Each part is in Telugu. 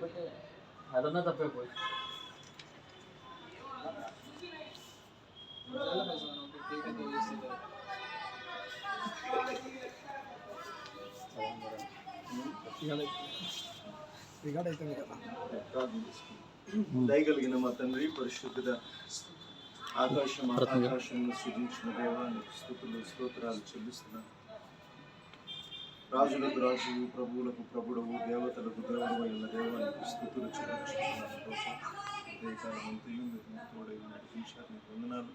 బట్ అదన్నా తప్పే పోయి రికార్డ్ అవుతుంది కదా దయగలిగిన మా తండ్రి పరిశుద్ధ ఆకాశం ఆకాశం సృజించిన దేవానికి స్థుతులు స్తోత్రాలు చెల్లిస్తున్నాను రాజులకు రాజు ప్రభువులకు ప్రభుడవు దేవతలకు దేవుడు అయిన దేవానికి స్థుతులు చెల్లించుకున్నాను నడిపించారు వందనాలు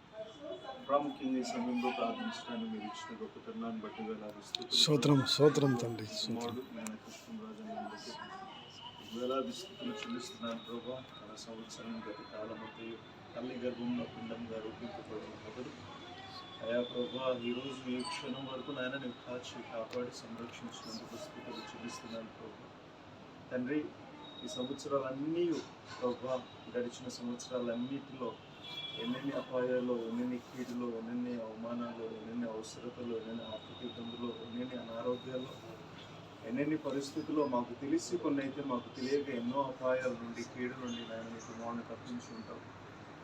ప్రాముఖ్యంగా ఈ సమయంలో ప్రార్థించడానికి మీరు ఇచ్చిన గొప్ప తరుణాన్ని బట్టి వేలాది సూత్రం సూత్రం తండ్రి వేలాది స్థితులు చెల్లిస్తున్నాను ప్రభా. తన సంవత్సరం గత కాలమంతా తల్లి గర్భంలో పిండంగా రూపింపబడిన మొదలు అయా ప్రభా ఈరోజు ఈ క్షణం వరకు నాయన నేను కాచి కాపాడి సంరక్షించినందుకు స్థితులు చెల్లిస్తున్నాను ప్రభా. తండ్రి ఈ సంవత్సరాలన్నీ ప్రభా గడిచిన సంవత్సరాలన్నిటిలో ఎన్నెన్ని అపాయాలు ఎన్నెన్ని కీడులు ఎన్నెన్ని అవమానాలు ఎన్నెన్ని అవసరతలు ఎన్నెన్ని ఆర్థిక ఇబ్బందులు ఎన్నెన్ని అనారోగ్యాలు ఎన్నెన్ని పరిస్థితుల్లో మాకు తెలిసి కొన్ని అయితే మాకు తెలియక ఎన్నో అపాయాల నుండి కీడు నుండి నాయన నీకు కుమారుని తప్పించి ఉంటావు.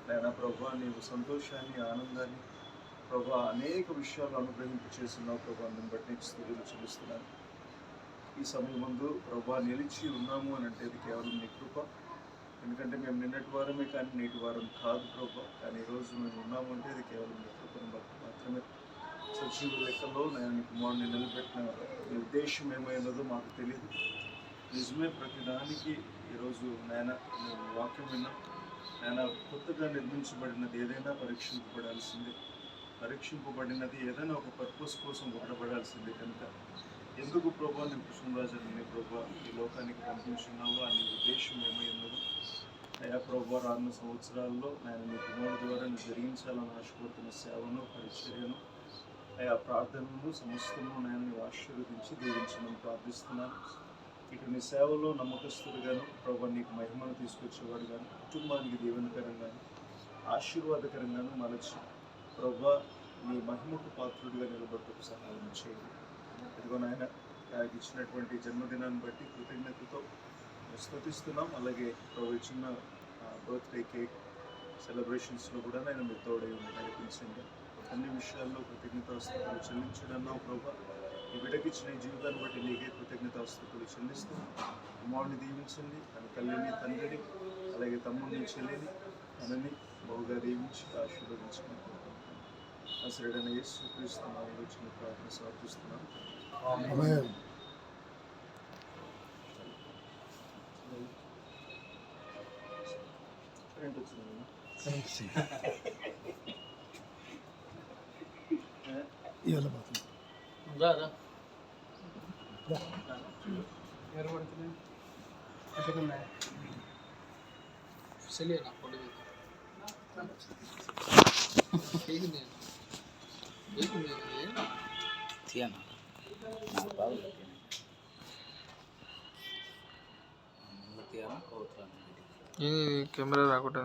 నాయన ప్రభా నీవు సంతోషాన్ని ఆనందాన్ని ప్రభా అనేక విషయాలు అనుగ్రహింపు చేస్తున్నావు ప్రభా నేను బట్టి నీకు స్థితులు చెల్లిస్తున్నాను. ఈ సమయం ముందు ప్రభా నిలిచి ఉన్నాము అని అంటే అది కేవలం నీ కృప. ఎందుకంటే మేము నిన్నటి వారమే కానీ నేటి వారం కాదు ప్రభా కానీ ఈరోజు మేము ఉన్నాము అంటే అది కేవలం నీ కృపను బట్టి మాత్రమే. సజీవ లెక్కలో నేను నీ కుమారుని నిలబెట్టిన నీ ఉద్దేశం ఏమైనదో మాకు తెలియదు. నిజమే ప్రతిదానికి ఈరోజు నాయన నేను వాక్యం విన్నా నాయన కొత్తగా నిర్మించబడినది ఏదైనా పరీక్షించబడాల్సిందే పరీక్షింపబడినది ఏదైనా ఒక పర్పస్ కోసం ఒకటపడాల్సిందే కనుక. ఎందుకు ప్రభా నీ కృష్ణరాజు ప్రభా ఈ లోకానికి పంపించున్నావు అని ఉద్దేశం ఏమైందో అయా ప్రభా రానున్న సంవత్సరాల్లో నేను నీ కుమారుడు ద్వారా నేను జరిగించాలని ఆశపడుతున్న సేవను పరిచర్యను ఆయా ప్రార్థనను సమస్తము నేను నీవు ఆశీర్వదించి దీవించమని ప్రార్థిస్తున్నాను. ఇటు నీ సేవలో నమ్మకస్తుడుగాను ప్రభా నీకు మహిమను తీసుకొచ్చేవాడుగాను కుటుంబానికి దీవెనకరంగాను ఆశీర్వాదకరంగాను మలచి ప్రభా నీ మహిమకు పాత్రుడిగా నిలబడటకు సహాయం చేయండి. ఇదిగో నాయన నాకు ఇచ్చినటువంటి జన్మదినాన్ని బట్టి కృతజ్ఞతతో స్థుతిస్తున్నాం. అలాగే ప్రభు ఇచ్చిన బర్త్డే కేక్ సెలబ్రేషన్స్లో కూడా నేను మీ తోడై ఉంది కనిపించండి అన్ని విషయాల్లో కృతజ్ఞతాస్తుతులు చెల్లించడంలో ప్రభా. ఈ బిడ్డకిచ్చిన జీవితాన్ని బట్టి నీకే కృతజ్ఞతాస్తుతులు చెల్లిస్తూ కుమారుని దీవించండి తన తల్లిని తండ్రిని అలాగే తమ్ముడిని చెల్లిని తనని బహుగా దీవించి ఆశీర్వదించమని అసలుడైన యేసు క్రీస్తు నామములో చిన్న ప్రార్థన సమర్పిస్తున్నాను ఆమేన్. కరెంట్ వచ్చింది ఇవాళ పోతుంది నా ఫోటో తీయనా నాకు బాగా తీయనా కోరుతున్నాను ఇది కెమెరా రాకుండా